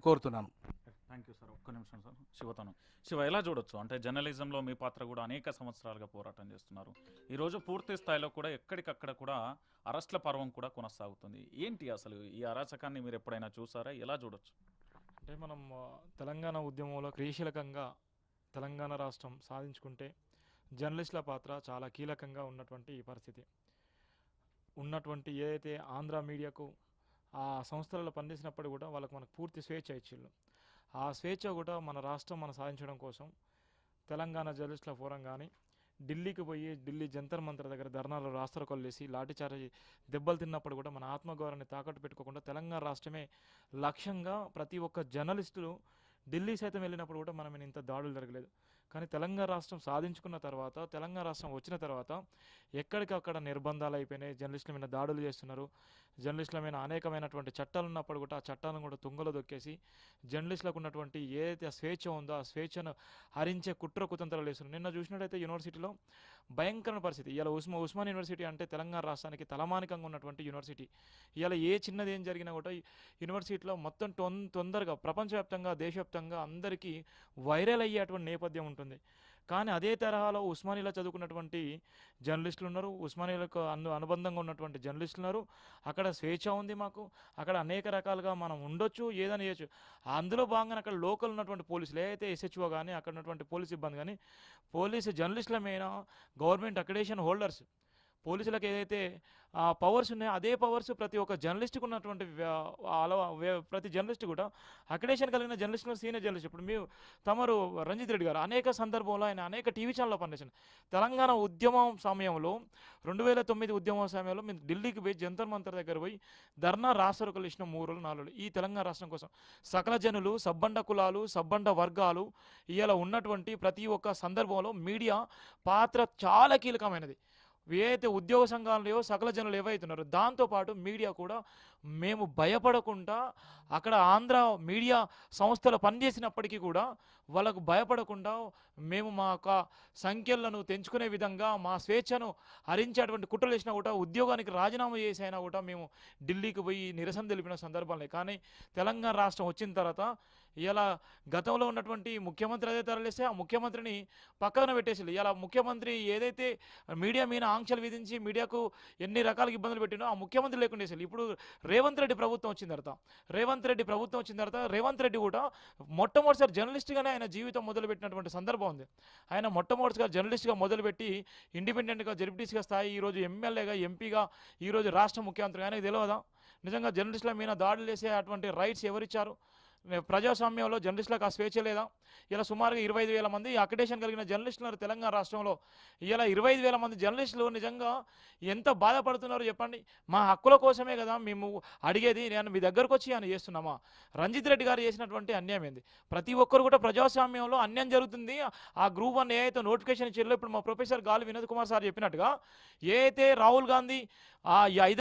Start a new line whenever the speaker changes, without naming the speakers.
కోరుతున్నాను.
Thank you sir ఒక్క నిమిషం సార్ శివతను. శివ ఎలా చూడొచ్చు? అంటే జర్నలిజంలో మీ పాత్ర కూడా అనేక సంవత్సరాలుగా పోరాటం చేస్తున్నారు. ఈరోజు పూర్తి స్థాయిలో కూడా ఎక్కడికక్కడ కూడా అరెస్ట్ల పర్వం కూడా కొనసాగుతుంది. ఏంటి అసలు ఈ అరాచకాన్ని మీరు ఎప్పుడైనా చూసారా? ఎలా చూడొచ్చు?
అంటే మనం తెలంగాణ ఉద్యమంలో క్రియాశీలకంగా తెలంగాణ రాష్ట్రం సాధించుకుంటే జర్నలిస్టుల పాత్ర చాలా కీలకంగా ఉన్నటువంటి ఈ పరిస్థితి. ఉన్నటువంటి ఏదైతే ఆంధ్ర మీడియాకు ఆ సంస్థలలో పనిచేసినప్పుడు కూడా వాళ్ళకు మనకు పూర్తి స్వేచ్ఛ ఇచ్చిళ్ళు. ఆ స్వేచ్ఛ కూడా మన రాష్ట్రం మనం సాధించడం కోసం తెలంగాణ జర్నలిస్టుల ఫోరం కానీ ఢిల్లీకి పోయి ఢిల్లీ జంతర్ మంతర్ దగ్గర ధర్నాలు రాష్ట్రకొల్లేసి కొల్లేసి లాఠీచార్జి దెబ్బలు తిన్నప్పుడు కూడా మన ఆత్మగౌరవాన్ని తాకట్టు పెట్టుకోకుండా తెలంగాణ రాష్ట్రమే లక్ష్యంగా ప్రతి ఒక్క జర్నలిస్టులు ఢిల్లీ సైతం వెళ్ళినప్పుడు కూడా మనం ఇంత దాడులు జరగలేదు. కానీ తెలంగాణ రాష్ట్రం సాధించుకున్న తర్వాత తెలంగాణ రాష్ట్రం వచ్చిన తర్వాత ఎక్కడికక్కడ నిర్బంధాలు అయిపోయినాయి. జర్నలిస్టుల మీద దాడులు చేస్తున్నారు. జర్నలిస్టుల మీద అనేకమైనటువంటి చట్టాలు ఉన్నప్పుడు కూడా ఆ చట్టాలను కూడా తుంగలో దొక్కేసి జర్నలిస్టులకు ఉన్నటువంటి ఏదైతే ఆ స్వేచ్ఛ ఉందో ఆ స్వేచ్ఛను హరించే కుట్ర కుతంత్రాలు వేస్తున్నారు నిన్న చూసినట్టయితే యూనివర్సిటీలో భయంకరమైన పరిస్థితి. ఇలా ఉస్మా ఉస్మాన్ యూనివర్సిటీ అంటే తెలంగాణ రాష్ట్రానికి తలమానికంగా ఉన్నటువంటి యూనివర్సిటీ. ఇలా ఏ చిన్నది ఏం జరిగినా కూడా యూనివర్సిటీలో మొత్తం తొందరగా ప్రపంచవ్యాప్తంగా దేశవ్యాప్తంగా అందరికీ వైరల్ అయ్యేటువంటి నేపథ్యం ఉంటుంది. కానీ అదే తరహాలో ఉస్మానియాలో చదువుకున్నటువంటి జర్నలిస్టులు ఉన్నారు. ఉస్మానియాలకు అను అనుబంధంగా ఉన్నటువంటి జర్నలిస్టులు ఉన్నారు. అక్కడ స్వేచ్ఛ ఉంది మాకు. అక్కడ అనేక రకాలుగా మనం ఉండొచ్చు ఏదైనా చేయొచ్చు. అందులో భాగంగా అక్కడ లోకల్ ఉన్నటువంటి పోలీసులు ఏదైతే ఎస్హెచ్ఓ కానీ అక్కడ ఉన్నటువంటి పోలీస్ సిబ్బంది కానీ పోలీసు జర్నలిస్టుల మీద గవర్నమెంట్ అక్రిడేషన్ హోల్డర్స్ పోలీసులకు ఏదైతే ఆ పవర్స్ ఉన్నాయో అదే పవర్స్ ప్రతి ఒక్క జర్నలిస్ట్కి ఉన్నటువంటి అలవా ప్రతి జర్నలిస్ట్ కూడా అక్రిడేషన్ కలిగిన జర్నలిస్టులు సీనియర్ జర్నలిస్ట్ ఇప్పుడు మీ తమరు రంజిత్ రెడ్డి గారు అనేక సందర్భంలో ఆయన అనేక టీవీ ఛానల్లో పనిచేసిన తెలంగాణ ఉద్యమం సమయంలో రెండు వేల తొమ్మిది ఉద్యమం సమయంలో మీరు ఢిల్లీకి పోయి జంతర్ మంతర్ దగ్గర పోయి ధర్నా రాష్ట్రకు ఇచ్చిన మూడు రోజులు నాలుగు రోజులు ఈ తెలంగాణ రాష్ట్రం కోసం. సకల జనులు సబ్బండ కులాలు సబ్బండ వర్గాలు ఇలా ఉన్నటువంటి ప్రతి ఒక్క సందర్భంలో మీడియా పాత్ర చాలా కీలకమైనది. ఏదైతే ఉద్యోగ సంఘాలు సకల జనులు ఏవైతున్నారో దాంతోపాటు మీడియా కూడా మేము భయపడకుండా అక్కడ ఆంధ్ర మీడియా సంస్థలు పనిచేసినప్పటికీ కూడా వాళ్ళకు భయపడకుండా మేము మా యొక్క సంఖ్యలను తెంచుకునే విధంగా మా స్వేచ్ఛను హరించేటువంటి కుట్రలు వేసినా కూడా ఉద్యోగానికి రాజీనామా చేసి అయినా కూడా మేము ఢిల్లీకి పోయి నిరసన తెలిపిన సందర్భాలే. కానీ తెలంగాణ రాష్ట్రం వచ్చిన తర్వాత ఇలా గతంలో ఉన్నటువంటి ముఖ్యమంత్రి అదే తరలిస్తే ఆ ముఖ్యమంత్రిని పక్కన పెట్టేసి ఇలా ముఖ్యమంత్రి ఏదైతే మీడియా మీద ఆంక్షలు విధించి మీడియాకు ఎన్ని రకాల ఇబ్బందులు పెట్టినో ఆ ముఖ్యమంత్రి లేకుండా ఇప్పుడు రేవంత్ రెడ్డి ప్రభుత్వం వచ్చిన తర్వాత రేవంత్ రెడ్డి ప్రభుత్వం వచ్చిన తర్వాత రేవంత్ రెడ్డి కూడా మొట్టమొదటిసారి జర్నలిస్ట్గానే ఆయన జీవితం మొదలుపెట్టినటువంటి సందర్భం ఉంది. ఆయన మొట్టమొదటిగా జర్నలిస్ట్గా మొదలుపెట్టి ఇండిపెండెంట్గా జెడ్పీటీసీగా స్థాయి ఈరోజు ఎమ్మెల్యేగా ఎంపీగా ఈరోజు రాష్ట్ర ముఖ్యమంత్రి ఆయనకు తెలియదా నిజంగా జర్నలిస్టుల మీద దాడులు చేసే అటువంటి రైట్స్ ఎవరిచ్చారు? ప్రజాస్వామ్యంలో జర్నలిస్టులకు ఆ స్వేచ్ఛ లేదా? ఇలా సుమారుగా ఇరవై ఐదు వేల మంది అక్రిడేషన్ కలిగిన జర్నలిస్టులు తెలంగాణ రాష్ట్రంలో. ఇలా ఇరవై ఐదు వేల మంది జర్నలిస్టులు నిజంగా ఎంత బాధపడుతున్నారో చెప్పండి. మా హక్కుల కోసమే కదా మేము అడిగేది. నేను మీ దగ్గరకు వచ్చి అని చేస్తున్నామా? రంజిత్ రెడ్డి గారు చేసినటువంటి అన్యాయం ఏంది? ప్రతి ఒక్కరు కూడా ప్రజాస్వామ్యంలో అన్యాయం జరుగుతుంది. ఆ గ్రూప్ వన్ ఏ అయితే నోటిఫికేషన్ ఇచ్చారో ఇప్పుడు మా ప్రొఫెసర్ గాలి వినోద్ కుమార్ సార్ చెప్పినట్టుగా ఏ అయితే రాహుల్ గాంధీ ఆ ఈ ఐదు